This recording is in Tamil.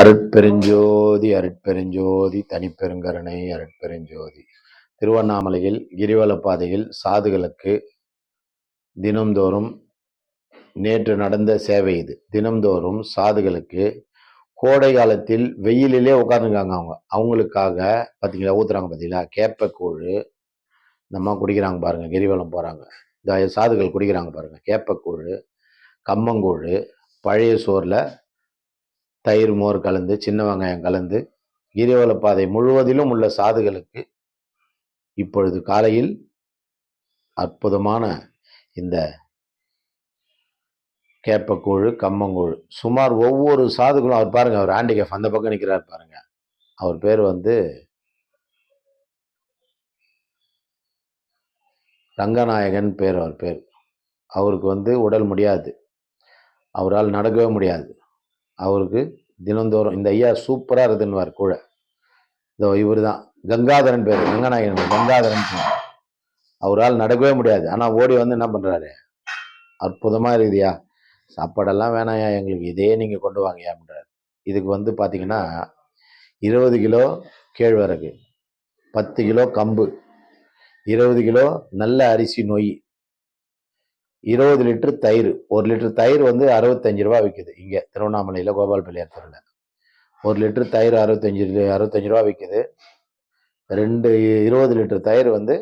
அருட்பெருஞ்சோதி அருட்பெருஞ்சோதி தனிப்பெருங்கருணை அருட்பெருஞ்சோதி. திருவண்ணாமலையில் கிரிவலப்பாதையில் சாதுகளுக்கு தினம்தோறும் நேற்று நடந்த சேவை இது. தினம்தோறும் சாதுகளுக்கு கோடை காலத்தில் வெயிலிலே உட்காந்துருக்காங்க அவங்க. அவங்களுக்காக பார்த்தீங்களா ஊத்துறாங்க பார்த்தீங்களா கேப்பக்கூழ் இந்த குடிக்கிறாங்க பாருங்க கிரிவலம் போகிறாங்க இந்த சாதுகள் குடிக்கிறாங்க பாருங்க கேப்பக்கூழ் கம்மங்கூழ் பழைய சோறில் தயிர் மோர் கலந்து சின்ன வெங்காயம் கலந்து கிரிவல பாதை முழுவதிலும் உள்ள சாதுகளுக்கு இப்பொழுது காலையில் அற்புதமான இந்த கேப்பக்கூழ் கம்மங்கூழ் சுமார் ஒவ்வொரு சாதுகளும் அவர் பாருங்க அவர் ஆண்டிகேஃப் அந்த பக்கம் நிற்கிறார் பாருங்க. அவர் பேர் வந்து ரங்கநாயகன் பேர் அவர் பேர். அவருக்கு வந்து உடல் முடியாது. அவரால் நடக்கவே முடியாது. அவருக்கு தினந்தோறும் இந்த ஐயா சூப்பராக இருக்குதுன்னுவார் கூட. இதோ இவர் தான் கங்காதரன் பேர். கங்கநாயகன் கங்காதரன் அவரால் நடக்கவே முடியாது. ஆனால் ஓடி வந்து என்ன பண்ணுறாரு அற்புதமாக இருக்குதுயா சாப்பாடெல்லாம் வேணாயா எங்களுக்கு இதே நீங்கள் கொண்டு வாங்கயா அப்படின்றாரு இதுக்கு வந்து பார்த்தீங்கன்னா இருபது கிலோ கேழ்வரகு பத்து கிலோ கம்பு இருபது கிலோ நல்ல அரிசி நொய் இருபது லிட்டர் தயிர் ஒரு லிட்டர் தயிர் வந்து அறுபத்தஞ்சு ரூபா விற்குது இங்கே திருவண்ணாமலையில் கோபால் பிள்ளையார் தெருவில் ஒரு லிட்டர் தயிர் அறுபத்தஞ்சு அறுபத்தஞ்சு ரூபா விற்குது ரெண்டு இருபது லிட்டர் தயிர் வந்து